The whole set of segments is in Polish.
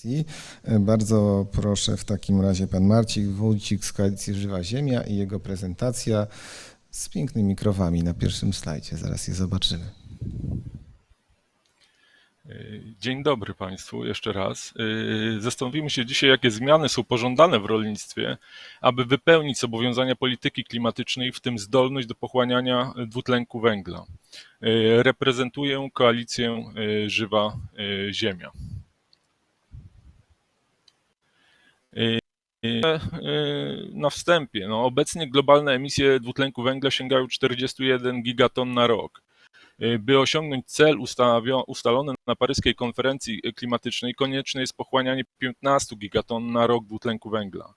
audycji. Bardzo proszę w takim razie pan Marcin Wójcik z Koalicji Żywa Ziemia i jego prezentacja z pięknymi krowami na pierwszym slajdzie. Zaraz je zobaczymy. Dzień dobry Państwu jeszcze raz. Zastanowimy się dzisiaj, jakie zmiany są pożądane w rolnictwie, aby wypełnić zobowiązania polityki klimatycznej, w tym zdolność do pochłaniania dwutlenku węgla. Reprezentuję koalicję Żywa Ziemia. Na wstępie, no obecnie globalne emisje dwutlenku węgla sięgają 41 gigaton na rok. By osiągnąć cel ustalony na paryskiej konferencji klimatycznej, konieczne jest pochłanianie 15 gigaton na rok dwutlenku węgla.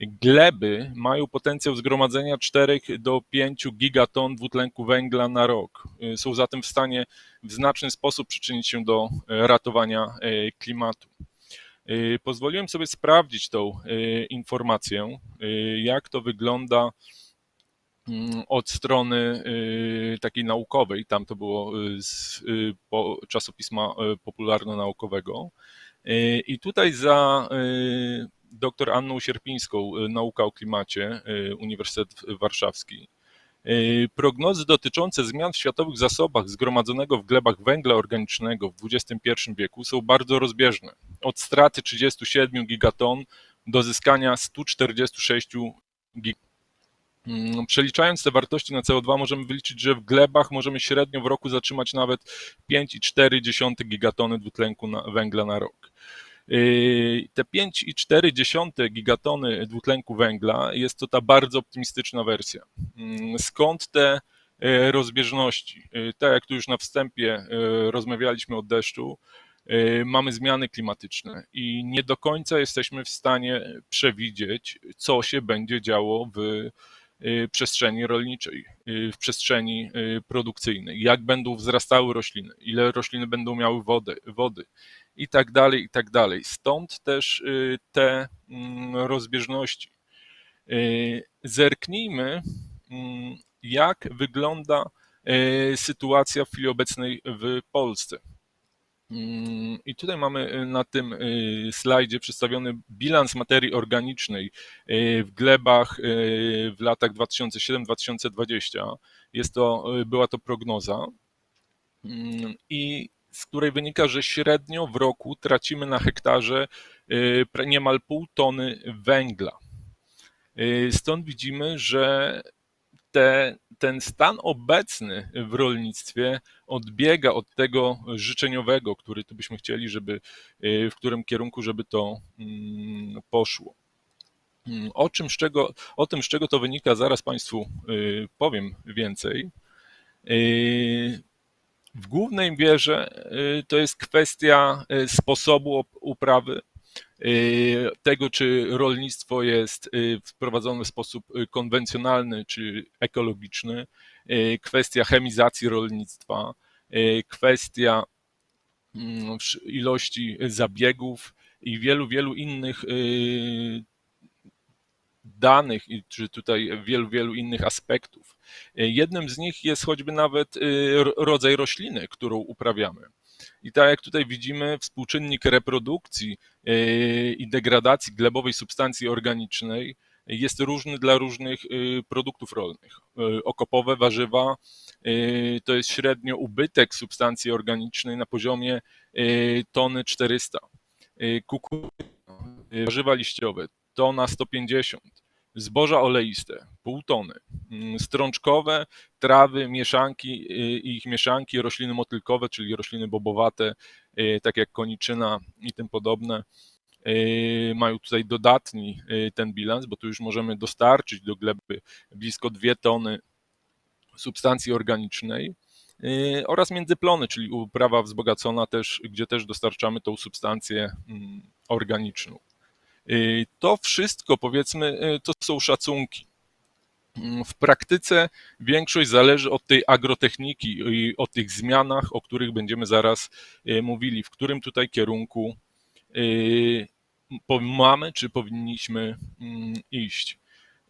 Gleby mają potencjał zgromadzenia 4 do 5 gigaton dwutlenku węgla na rok. Są zatem w stanie w znaczny sposób przyczynić się do ratowania klimatu. Pozwoliłem sobie sprawdzić tą informację, jak to wygląda od strony takiej naukowej. Tam to było z czasopisma popularno-naukowego. I tutaj za dr Anną Sierpińską, Nauka o klimacie, Uniwersytet Warszawski. Prognozy dotyczące zmian w światowych zasobach zgromadzonego w glebach węgla organicznego w XXI wieku są bardzo rozbieżne. Od straty 37 gigaton do zyskania 146 gigaton. Przeliczając te wartości na CO2 możemy wyliczyć, że w glebach możemy średnio w roku zatrzymać nawet 5,4 gigatony dwutlenku węgla na rok. Te 5,4 gigatony dwutlenku węgla jest to ta bardzo optymistyczna wersja. Skąd te rozbieżności? Tak jak tu już na wstępie rozmawialiśmy o deszczu, mamy zmiany klimatyczne i nie do końca jesteśmy w stanie przewidzieć, co się będzie działo w przestrzeni rolniczej, w przestrzeni produkcyjnej, jak będą wzrastały rośliny, ile rośliny będą miały wody, wody i tak dalej, i tak dalej. Stąd też te rozbieżności. Zerknijmy, jak wygląda sytuacja w chwili obecnej w Polsce. I tutaj mamy na tym slajdzie przedstawiony bilans materii organicznej w glebach w latach 2007-2020. Jest to, była to prognoza i z której wynika, że średnio w roku tracimy na hektarze niemal pół tony węgla. Stąd widzimy, że te, ten stan obecny w rolnictwie odbiega od tego życzeniowego, który tu byśmy chcieli, żeby w którym kierunku, żeby to poszło. O, czym, z czego, o tym, z czego to wynika, zaraz Państwu powiem więcej. W głównej mierze to jest kwestia sposobu uprawy, tego, czy rolnictwo jest wprowadzone w sposób konwencjonalny czy ekologiczny, kwestia chemizacji rolnictwa, kwestia ilości zabiegów i wielu, wielu innych danych, czy tutaj wielu, wielu innych aspektów. Jednym z nich jest choćby nawet rodzaj rośliny, którą uprawiamy. I tak jak tutaj widzimy, współczynnik reprodukcji i degradacji glebowej substancji organicznej jest różny dla różnych produktów rolnych. Okopowe warzywa to jest średnio ubytek substancji organicznej na poziomie tony 400. Kukurydza, warzywa liściowe tona 150 zboża oleiste, pół tony, strączkowe, trawy, mieszanki i ich mieszanki, rośliny motylkowe, czyli rośliny bobowate, tak jak koniczyna i tym podobne, mają tutaj dodatni ten bilans, bo tu już możemy dostarczyć do gleby blisko 2 tony substancji organicznej oraz międzyplony, czyli uprawa wzbogacona też, gdzie też dostarczamy tą substancję organiczną. To wszystko, powiedzmy, to są szacunki. W praktyce większość zależy od tej agrotechniki i o tych zmianach, o których będziemy zaraz mówili, w którym tutaj kierunku mamy, czy powinniśmy iść.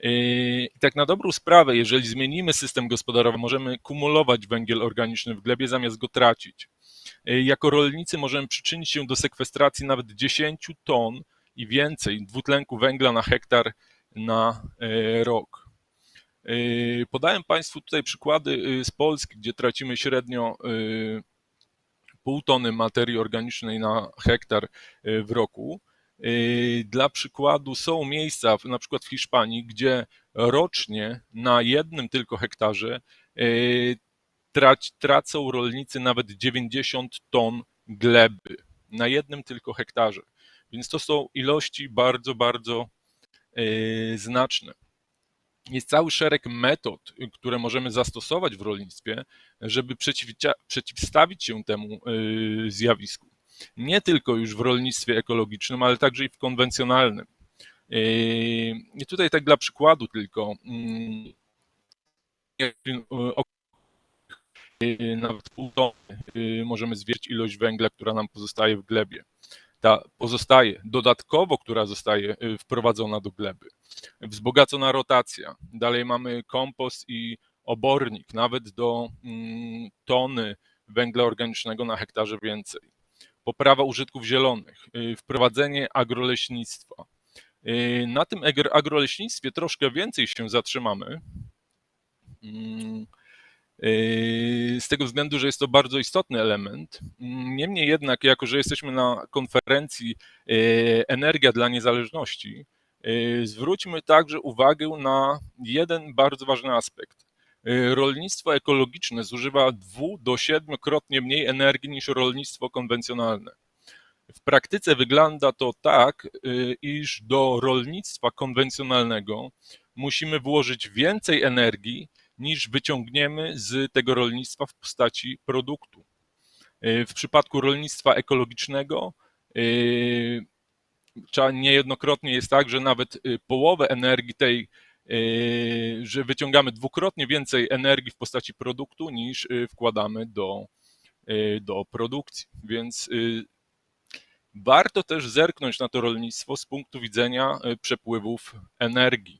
I tak na dobrą sprawę, jeżeli zmienimy system gospodarowy, możemy kumulować węgiel organiczny w glebie zamiast go tracić. Y, Jako rolnicy możemy przyczynić się do sekwestracji nawet 10 ton i więcej dwutlenku węgla na hektar na e, rok. Y, Podałem Państwu tutaj przykłady y, z Polski, gdzie tracimy średnio pół tony materii organicznej na hektar w roku. Dla przykładu są miejsca, na przykład w Hiszpanii, gdzie rocznie na jednym tylko hektarze trać, tracą rolnicy nawet 90 ton gleby na jednym tylko hektarze. Więc to są ilości bardzo, bardzo y, znaczne. Jest cały szereg metod, które możemy zastosować w rolnictwie, żeby przeciwstawić się temu y, zjawisku. Nie tylko już w rolnictwie ekologicznym, ale także i w konwencjonalnym. Y, I tutaj tak dla przykładu tylko, mm, nawet pół tony możemy zwierzyć ilość węgla, która nam pozostaje w glebie. Ta pozostaje, dodatkowo, która zostaje y, wprowadzona do gleby. Wzbogacona rotacja. Dalej mamy kompost i obornik, nawet do mm, tony węgla organicznego na hektarze więcej. Poprawa użytków zielonych, y, wprowadzenie agroleśnictwa. Y, Na tym agr- agroleśnictwie troszkę więcej się zatrzymamy. Mm, y, Z tego względu, że jest to bardzo istotny element. Niemniej jednak, jako że jesteśmy na konferencji y, Energia dla Niezależności, y, zwróćmy także uwagę na jeden bardzo ważny aspekt. Rolnictwo ekologiczne zużywa dwu do siedmiokrotnie mniej energii niż rolnictwo konwencjonalne. W praktyce wygląda to tak, iż do rolnictwa konwencjonalnego musimy włożyć więcej energii niż wyciągniemy z tego rolnictwa w postaci produktu. Y, W przypadku rolnictwa ekologicznego cza- niejednokrotnie jest tak, że nawet y, połowę energii tej, że wyciągamy dwukrotnie więcej energii w postaci produktu niż wkładamy do, do produkcji. Więc warto też zerknąć na to rolnictwo z punktu widzenia przepływów energii.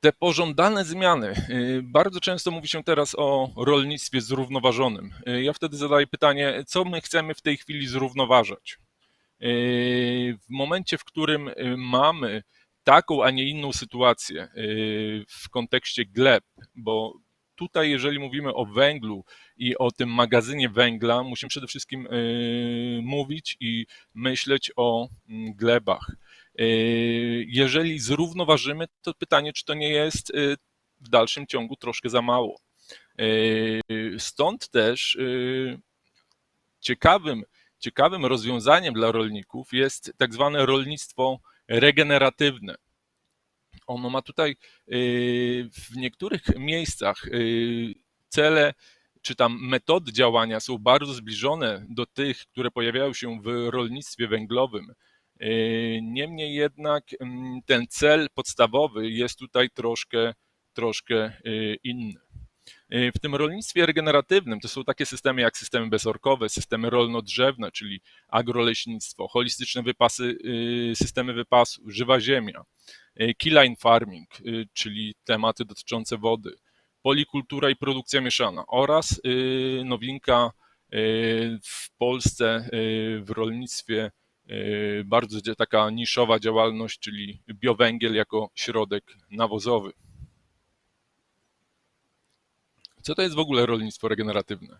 Te pożądane zmiany. y, Bardzo często mówi się teraz o rolnictwie zrównoważonym. Y, Ja wtedy zadaję pytanie, co my chcemy w tej chwili zrównoważać? Y, W momencie, w którym mamy taką, a nie inną sytuację w kontekście gleb, bo tutaj, jeżeli mówimy o węglu i o tym magazynie węgla, musimy przede wszystkim mówić i myśleć o mm, glebach. Y, Jeżeli zrównoważymy, to pytanie, czy to nie jest y, w dalszym ciągu troszkę za mało. Y, Stąd też y, ciekawym, ciekawym rozwiązaniem dla rolników jest tak zwane rolnictwo regeneratywne. Ono ma tutaj y, w niektórych miejscach cele czy tam metody działania są bardzo zbliżone do tych, które pojawiają się w rolnictwie węglowym. Niemniej jednak mm, ten cel podstawowy jest tutaj troszkę, troszkę y, inny. Y, W tym rolnictwie regeneratywnym to są takie systemy jak systemy bezorkowe, systemy rolno-drzewne, czyli agroleśnictwo, holistyczne wypasy, y, systemy wypasu, żywa ziemia, keyline farming, czyli tematy dotyczące wody, polikultura i produkcja mieszana oraz nowinka w Polsce w rolnictwie bardzo dzia- taka niszowa działalność, czyli biowęgiel jako środek nawozowy. Co to jest w ogóle rolnictwo regeneratywne?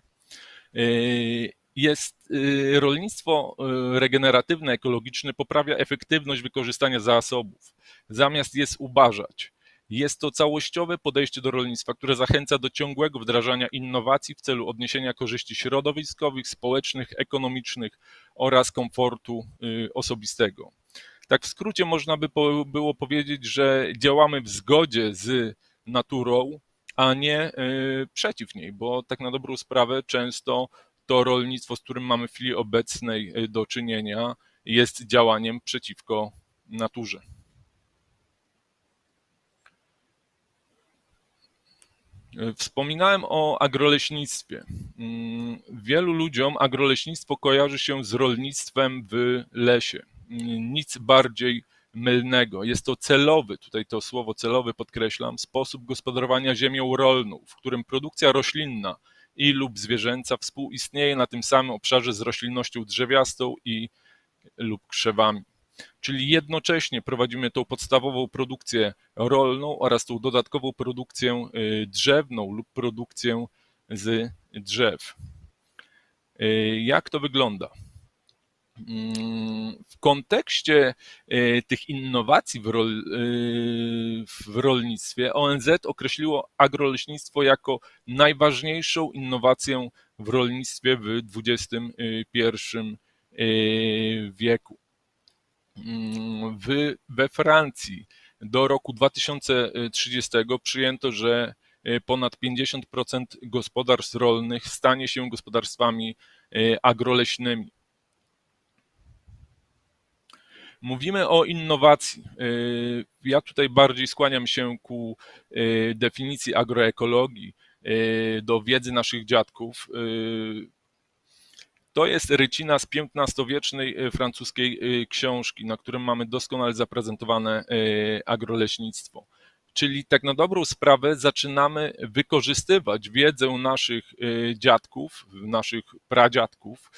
Y, Jest y, rolnictwo y, regeneratywne, ekologiczne poprawia efektywność wykorzystania zasobów, zamiast je zubażać. Jest to całościowe podejście do rolnictwa, które zachęca do ciągłego wdrażania innowacji w celu odniesienia korzyści środowiskowych, społecznych, ekonomicznych oraz komfortu y, osobistego. Tak w skrócie można by było powiedzieć, że działamy w zgodzie z naturą, a nie y, przeciw niej, bo tak na dobrą sprawę często to rolnictwo, z którym mamy w chwili obecnej y, do czynienia, jest działaniem przeciwko naturze. Wspominałem o agroleśnictwie. Mm, Wielu ludziom agroleśnictwo kojarzy się z rolnictwem w lesie. Mm, Nic bardziej mylnego. Jest to celowy, tutaj to słowo celowy podkreślam, sposób gospodarowania ziemią rolną, w którym produkcja roślinna i lub zwierzęca współistnieje na tym samym obszarze z roślinnością drzewiastą i lub krzewami. Czyli jednocześnie prowadzimy tą podstawową produkcję rolną oraz tą dodatkową produkcję y, drzewną lub produkcję z drzew. Y, Jak to wygląda? Mm, W kontekście y, tych innowacji w, rol, w rolnictwie ONZ określiło agroleśnictwo jako najważniejszą innowację w rolnictwie w XXI wieku. Mm, W, we Francji do roku 2030 przyjęto, że y, ponad 50% gospodarstw rolnych stanie się gospodarstwami y, agroleśnymi. Mówimy o innowacji. Y, Ja tutaj bardziej skłaniam się ku definicji agroekologii, do wiedzy naszych dziadków. To jest rycina z XV-wiecznej y, francuskiej y, książki, na którym mamy doskonale zaprezentowane y, agroleśnictwo. Czyli tak na dobrą sprawę zaczynamy wykorzystywać wiedzę naszych dziadków, naszych pradziadków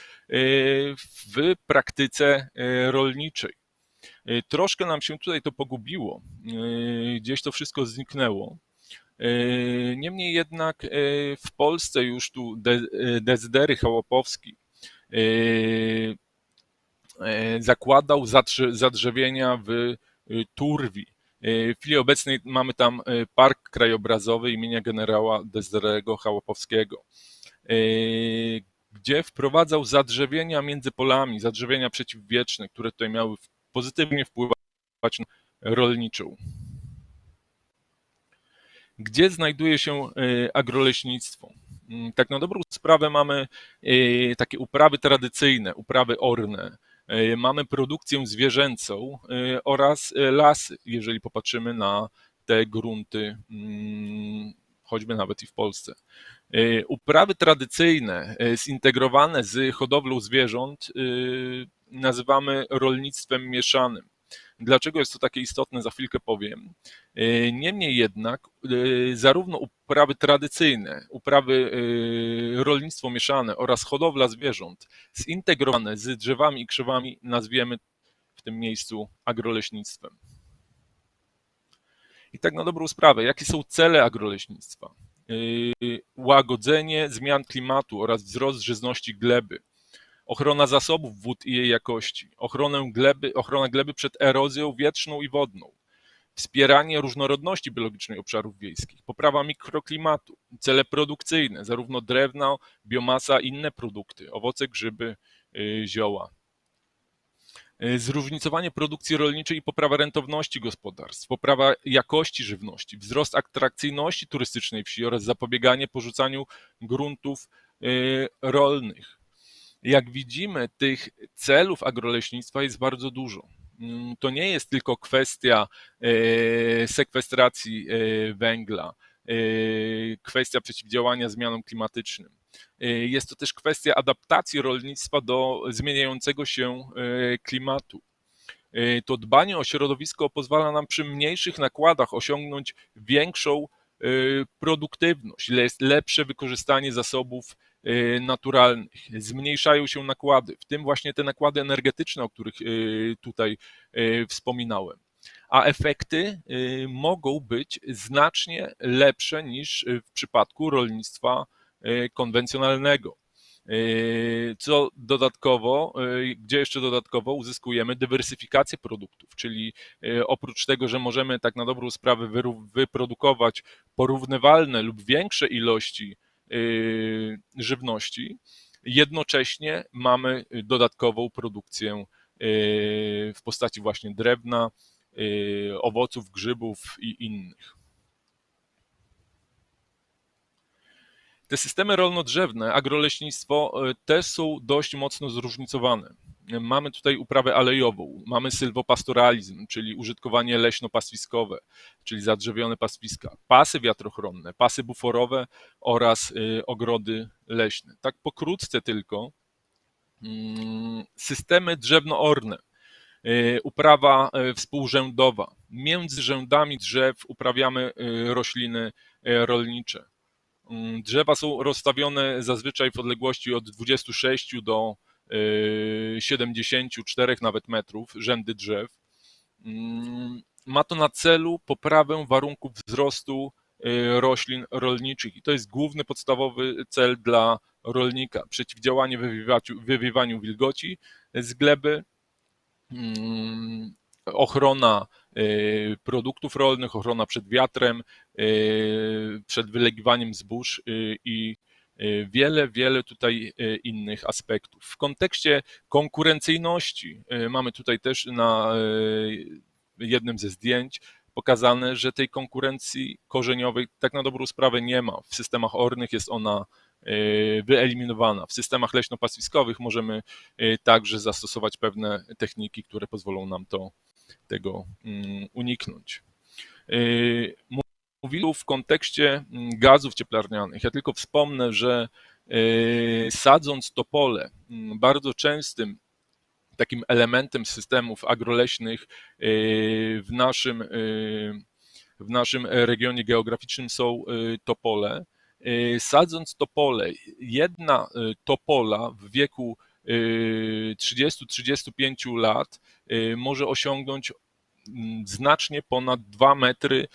w praktyce rolniczej. Troszkę nam się tutaj to pogubiło, gdzieś to wszystko zniknęło. Niemniej jednak w Polsce już tu De- y, Dezydery Chałopowski zakładał zadrze- zadrzewienia w y, Turwi. W chwili obecnej mamy tam Park Krajobrazowy imienia generała Dezderego Chałopowskiego, y, gdzie wprowadzał zadrzewienia między polami, zadrzewienia przeciwwieczne, które tutaj miały pozytywnie wpływać na rolniczą. Gdzie znajduje się agroleśnictwo? Mm, Tak na dobrą sprawę mamy y, takie uprawy tradycyjne, uprawy orne, y, mamy produkcję zwierzęcą y, oraz lasy, jeżeli popatrzymy na te grunty, mm, choćby nawet i w Polsce. Uprawy tradycyjne, zintegrowane z hodowlą zwierząt, nazywamy rolnictwem mieszanym. Dlaczego jest to takie istotne, za chwilkę powiem. Y, Niemniej jednak, y, zarówno uprawy tradycyjne, uprawy y, rolnictwo mieszane oraz hodowla zwierząt zintegrowane z drzewami i krzewami nazwiemy w tym miejscu agroleśnictwem. I tak na dobrą sprawę, jakie są cele agroleśnictwa? Łagodzenie zmian klimatu oraz wzrost żyzności gleby, ochrona zasobów wód i jej jakości, ochronę gleby, ochrona gleby przed erozją wietrzną i wodną, wspieranie różnorodności biologicznej obszarów wiejskich, poprawa mikroklimatu, cele produkcyjne, zarówno drewno, biomasa, inne produkty, owoce, grzyby, y, zioła. Y, Zróżnicowanie produkcji rolniczej i poprawa rentowności gospodarstw, poprawa jakości żywności, wzrost atrakcyjności turystycznej wsi oraz zapobieganie porzucaniu gruntów y, rolnych. Jak widzimy, tych celów agroleśnictwa jest bardzo dużo. Mm, To nie jest tylko kwestia e, sekwestracji e, węgla, e, kwestia przeciwdziałania zmianom klimatycznym. Jest to też kwestia adaptacji rolnictwa do zmieniającego się klimatu. To dbanie o środowisko pozwala nam przy mniejszych nakładach osiągnąć większą produktywność, le- lepsze wykorzystanie zasobów naturalnych, zmniejszają się nakłady, w tym właśnie te nakłady energetyczne, o których e, tutaj e, wspominałem. A efekty mogą być znacznie lepsze niż w przypadku rolnictwa konwencjonalnego. Co dodatkowo, gdzie jeszcze dodatkowo uzyskujemy dywersyfikację produktów, czyli oprócz tego, że możemy tak na dobrą sprawę wyprodukować porównywalne lub większe ilości żywności, jednocześnie mamy dodatkową produkcję e, w postaci właśnie drewna, owoców, grzybów i innych. Te systemy rolno-drzewne, agroleśnictwo e, też są dość mocno zróżnicowane. Mamy tutaj uprawę alejową, mamy sylwopastoralizm, czyli użytkowanie leśno-pastwiskowe, czyli zadrzewione pastwiska, pasy wiatrochronne, pasy buforowe oraz y, ogrody leśne. Tak pokrótce tylko, mm, systemy drzewno-orne. Y, Uprawa współrzędowa. Między rzędami drzew uprawiamy rośliny rolnicze. Mm, Drzewa są rozstawione zazwyczaj w odległości od 26 do y, 74 nawet metrów, rzędy drzew. Mm, Ma to na celu poprawę warunków wzrostu y, roślin rolniczych i to jest główny podstawowy cel dla rolnika. Przeciwdziałanie wywiewaniu wilgoci z gleby, mm, ochrona y, produktów rolnych, ochrona przed wiatrem, y, przed wylegiwaniem zbóż y, i wiele, wiele tutaj innych aspektów. W kontekście konkurencyjności mamy tutaj też na jednym ze zdjęć pokazane, że tej konkurencji korzeniowej tak na dobrą sprawę nie ma. W systemach ornych jest ona y, wyeliminowana. W systemach leśno-pastwiskowych możemy y, także zastosować pewne techniki, które pozwolą nam to, tego mm, uniknąć. Y, Mówił w kontekście mm, gazów cieplarnianych. Ja tylko wspomnę, że sadząc topole, mm, bardzo częstym takim elementem systemów agroleśnych y, w naszym, y, w naszym regionie geograficznym są y, topole. Sadząc topole, jedna topola w wieku y, 30-35 lat może osiągnąć mm, znacznie ponad 2 metry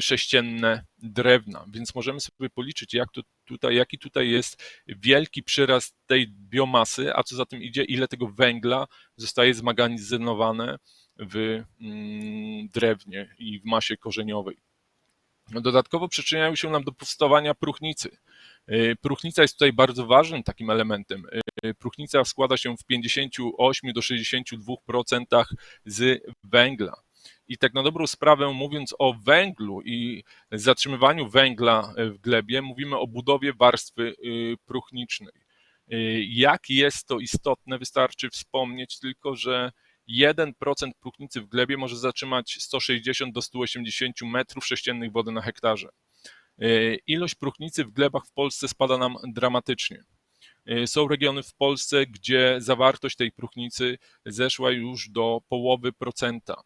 sześcienne drewna, więc możemy sobie policzyć, jak to tutaj, jaki tutaj jest wielki przyrast tej biomasy, a co za tym idzie, ile tego węgla zostaje zmagazynowane w mm, drewnie i w masie korzeniowej. Dodatkowo przyczyniają się nam do powstawania próchnicy. Y, Próchnica jest tutaj bardzo ważnym takim elementem. Y, Próchnica składa się w 58 do 62% z węgla. I tak na dobrą sprawę, mówiąc o węglu i zatrzymywaniu węgla w glebie, mówimy o budowie warstwy y, próchnicznej. Y, Jak jest to istotne, wystarczy wspomnieć tylko, że 1% próchnicy w glebie może zatrzymać 160 do 180 metrów sześciennych wody na hektarze. Y, Ilość próchnicy w glebach w Polsce spada nam dramatycznie. Są regiony w Polsce, gdzie zawartość tej próchnicy zeszła już do połowy procenta.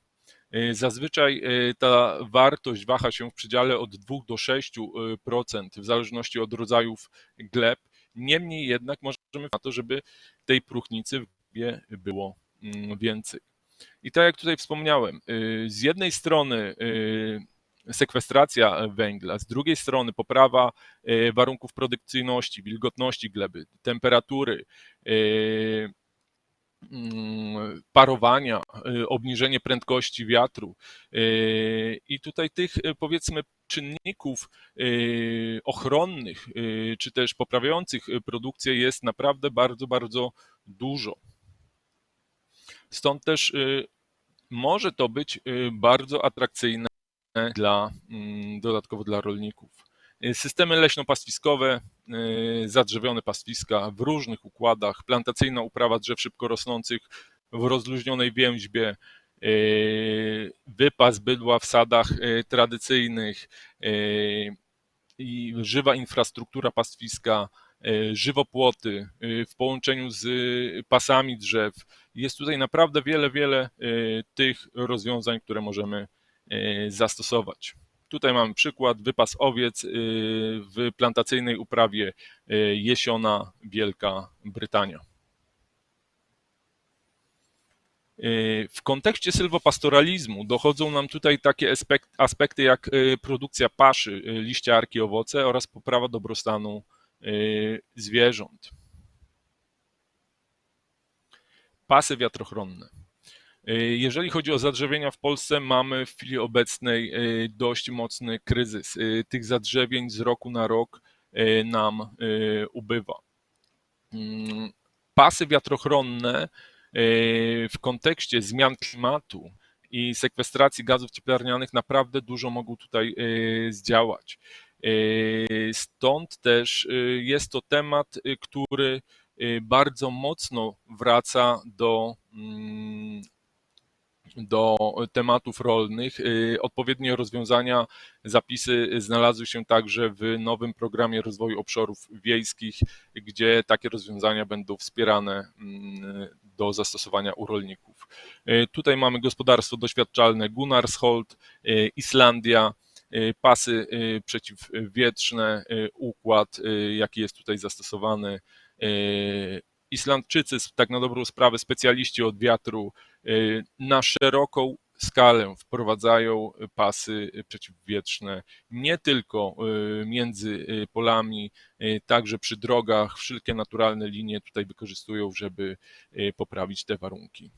Y, Zazwyczaj y, ta wartość waha się w przedziale od 2 do 6% w zależności od rodzajów gleb. Niemniej jednak możemy na to, żeby tej próchnicy w glebie było mm, więcej. I tak jak tutaj wspomniałem, z jednej strony sekwestracja węgla, z drugiej strony poprawa warunków produkcyjności, wilgotności gleby, temperatury, parowania, y, obniżenie prędkości wiatru. y, I tutaj tych y, powiedzmy czynników ochronnych czy też poprawiających produkcję jest naprawdę bardzo, bardzo dużo. Stąd też może to być bardzo atrakcyjne dla, mm, dodatkowo dla rolników. Y, Systemy leśno-pastwiskowe, y, zadrzewione pastwiska w różnych układach, plantacyjna uprawa drzew szybko rosnących w rozluźnionej więźbie, y, wypas bydła w sadach tradycyjnych i żywa infrastruktura pastwiska, żywopłoty w połączeniu z pasami drzew. Jest tutaj naprawdę wiele, wiele tych rozwiązań, które możemy zastosować. Tutaj mamy przykład wypas owiec y, w plantacyjnej uprawie y, jesiona Wielka Brytania. Y, W kontekście sylwopastoralizmu dochodzą nam tutaj takie aspek- aspekty jak produkcja paszy, liściarki, owoce oraz poprawa dobrostanu zwierząt. Pasy wiatrochronne. Y, Jeżeli chodzi o zadrzewienia w Polsce, mamy w chwili obecnej y, dość mocny kryzys. Y, Tych zadrzewień z roku na rok nam ubywa. Mm, Pasy wiatrochronne w kontekście zmian klimatu i sekwestracji gazów cieplarnianych naprawdę dużo mogą tutaj zdziałać. Stąd też jest to temat, który bardzo mocno wraca do, mm, do tematów rolnych. Y, Odpowiednie rozwiązania, zapisy znalazły się także w nowym programie rozwoju obszarów wiejskich, gdzie takie rozwiązania będą wspierane mm, do zastosowania u rolników. E, Tutaj mamy gospodarstwo doświadczalne Gunnarshold, e, Islandia, pasy przeciwwietrzne, układ, jaki jest tutaj zastosowany. Islandczycy, tak na dobrą sprawę, specjaliści od wiatru, na szeroką skalę wprowadzają pasy przeciwwietrzne nie tylko e, między e, polami, także przy drogach, wszelkie naturalne linie tutaj wykorzystują, żeby poprawić te warunki.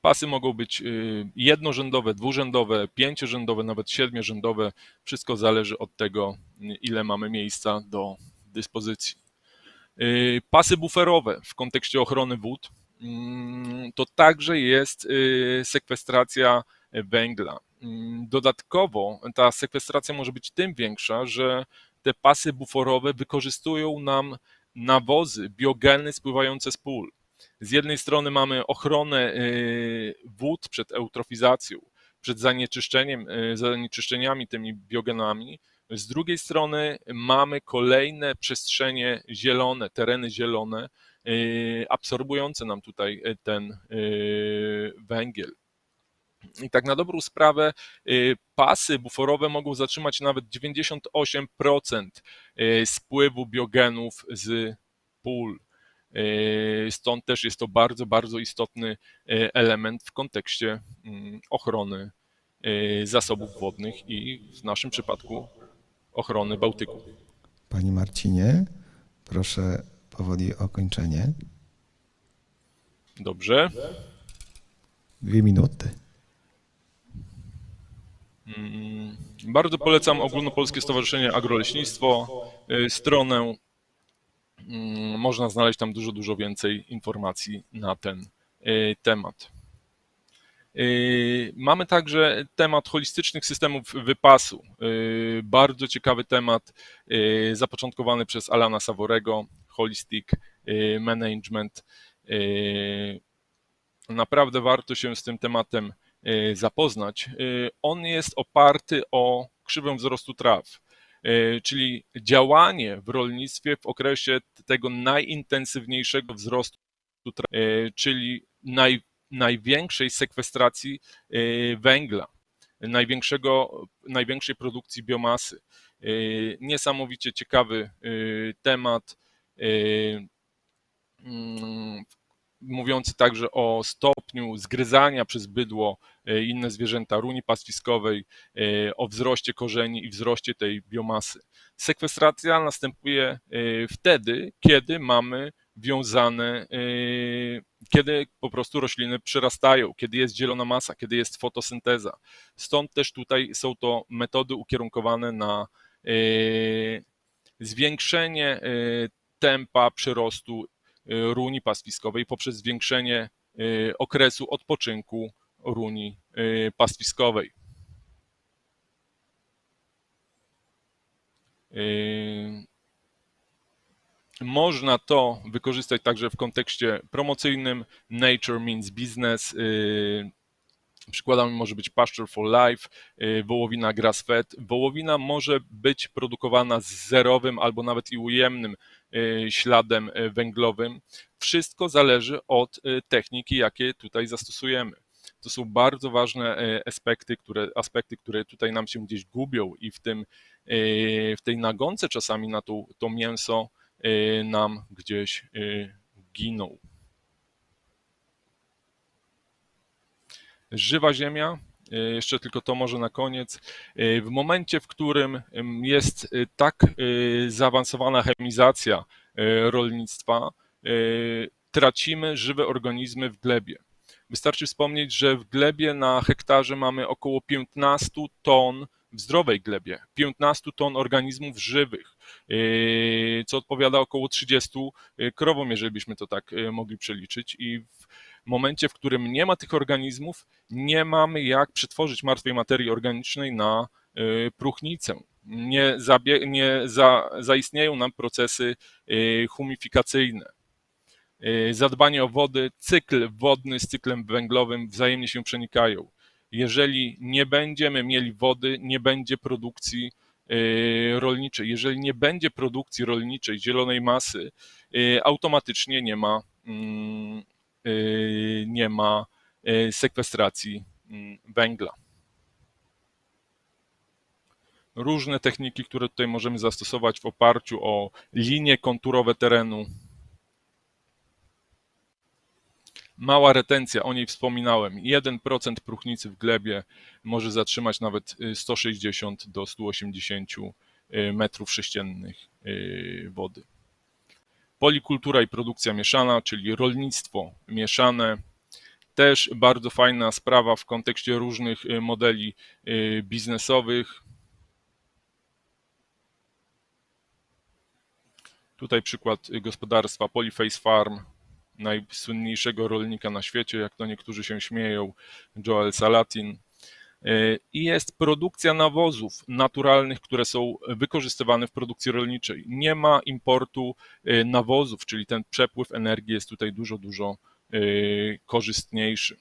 Pasy mogą być y, jednorzędowe, dwurzędowe, pięciorzędowe, nawet siedmiorzędowe. Wszystko zależy od tego, y, ile mamy miejsca do dyspozycji. Y, Pasy buferowe w kontekście ochrony wód mm, to także jest y, sekwestracja węgla. Mm, Dodatkowo ta sekwestracja może być tym większa, że te pasy buforowe wykorzystują nam nawozy, biogeny spływające z pól. Z jednej strony mamy ochronę y, wód przed eutrofizacją, przed zanieczyszczeniem, zanieczyszczeniami tymi biogenami. Z drugiej strony mamy kolejne przestrzenie zielone, tereny zielone, y, absorbujące nam tutaj y, ten y, węgiel. I tak na dobrą sprawę pasy buforowe mogą zatrzymać nawet 98% y, spływu biogenów z pól. Stąd też jest to bardzo, bardzo istotny element w kontekście mm, ochrony zasobów wodnych i w naszym przypadku ochrony Bałtyku. Panie Marcinie, proszę powoli o kończenie. Dobrze. Dwie minuty. Mm, Bardzo polecam Ogólnopolskie Stowarzyszenie Agroleśnictwo. y, Stronę Mm, można znaleźć tam dużo, dużo więcej informacji na ten y, temat. Y, Mamy także temat holistycznych systemów wypasu. Y, Bardzo ciekawy temat y, zapoczątkowany przez Alana Savorego, Holistic Management. Naprawdę warto się z tym tematem zapoznać. On jest oparty o krzywę wzrostu traw czyli działanie w rolnictwie w okresie tego najintensywniejszego wzrostu, tra- y, czyli naj, największej sekwestracji y, węgla, największego, największej produkcji biomasy. Y, Niesamowicie ciekawy y, temat, mm, mówiący także o stopniu zgryzania przez bydło inne zwierzęta runi pastwiskowej, o wzroście korzeni i wzroście tej biomasy. Sekwestracja następuje wtedy, kiedy mamy wiązane, y, kiedy po prostu rośliny przyrastają, kiedy jest zielona masa, kiedy jest fotosynteza. Stąd też tutaj są to metody ukierunkowane na y, zwiększenie y, tempa przyrostu runi pastwiskowej poprzez zwiększenie okresu odpoczynku runi pastwiskowej. Można to wykorzystać także w kontekście promocyjnym. Nature means business. y, Przykładami może być Pasture for Life, y, wołowina grass-fed. Wołowina może być produkowana z zerowym albo nawet i ujemnym y, śladem węglowym. Wszystko zależy od techniki, jakie tutaj zastosujemy. To są bardzo ważne aspekty, które, aspekty, które tutaj nam się gdzieś gubią i w, tym, w tej nagonce czasami na to, to mięso nam gdzieś y, giną. Żywa ziemia, y, jeszcze tylko to może na koniec. Y, W momencie, w którym ym, jest y, tak y, zaawansowana chemizacja y, rolnictwa, y, tracimy żywe organizmy w glebie. Wystarczy wspomnieć, że w glebie na hektarze mamy około 15 ton w zdrowej glebie, 15 ton organizmów żywych, y, co odpowiada około 30 krowom, jeżeli byśmy to tak y, mogli przeliczyć. I w momencie, w którym nie ma tych organizmów, nie mamy jak przetworzyć martwej materii organicznej na y, próchnicę. Nie, zabie, nie za, zaistnieją nam procesy y, humifikacyjne. Y, Zadbanie o wody, cykl wodny z cyklem węglowym wzajemnie się przenikają. Jeżeli nie będziemy mieli wody, nie będzie produkcji y, rolniczej. Jeżeli nie będzie produkcji rolniczej, zielonej masy, y, automatycznie nie ma, mm, y, nie ma y, sekwestracji mm, węgla. Różne techniki, które tutaj możemy zastosować w oparciu o linie konturowe terenu. Mała retencja, o niej wspominałem. 1% próchnicy w glebie może zatrzymać nawet y, 160 do 180 y, metrów sześciennych y, wody. Polikultura i produkcja mieszana, czyli rolnictwo mieszane. Też bardzo fajna sprawa w kontekście różnych y, modeli y, biznesowych. Tutaj przykład y, gospodarstwa Polyface Farm, najsłynniejszego rolnika na świecie, jak to niektórzy się śmieją, Joel Salatin. Y, I jest produkcja nawozów naturalnych, które są wykorzystywane w produkcji rolniczej. Nie ma importu y, nawozów, czyli ten przepływ energii jest tutaj dużo, dużo y, korzystniejszy.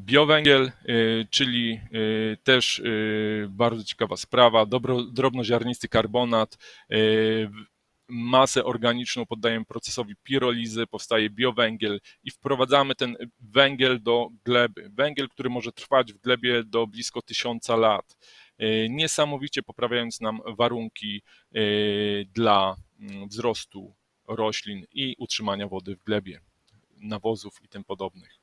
Biowęgiel, y, czyli y, też y, bardzo ciekawa sprawa, dobro, drobnoziarnisty karbonat, masę organiczną poddajemy procesowi pirolizy, powstaje biowęgiel i wprowadzamy ten węgiel do gleby. Węgiel, który może trwać w glebie do blisko tysiąca lat, niesamowicie poprawiając nam warunki dla mm, wzrostu roślin i utrzymania wody w glebie, nawozów i tym podobnych.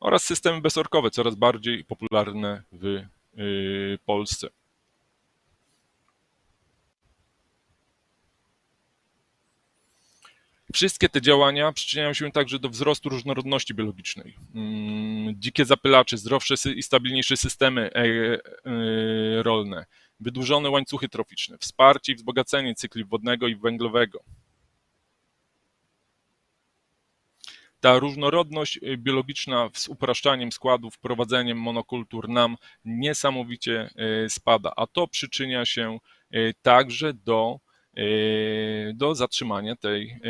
Oraz systemy bezorkowe, coraz bardziej popularne w y, Polsce. Wszystkie te działania przyczyniają się także do wzrostu różnorodności biologicznej. Mm, Dzikie zapylacze, zdrowsze i stabilniejsze systemy e, e, rolne, wydłużone łańcuchy troficzne, wsparcie i wzbogacenie cykli wodnego i węglowego. Ta różnorodność y, biologiczna z upraszczaniem składów, wprowadzeniem monokultur nam niesamowicie y, spada, a to przyczynia się y, także do, do zatrzymania tej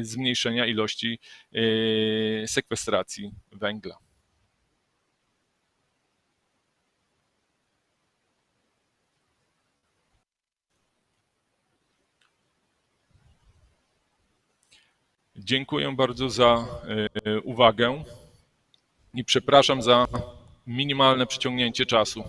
zmniejszenia ilości sekwestracji węgla. Dziękuję bardzo za y, uwagę i przepraszam za minimalne przyciągnięcie czasu.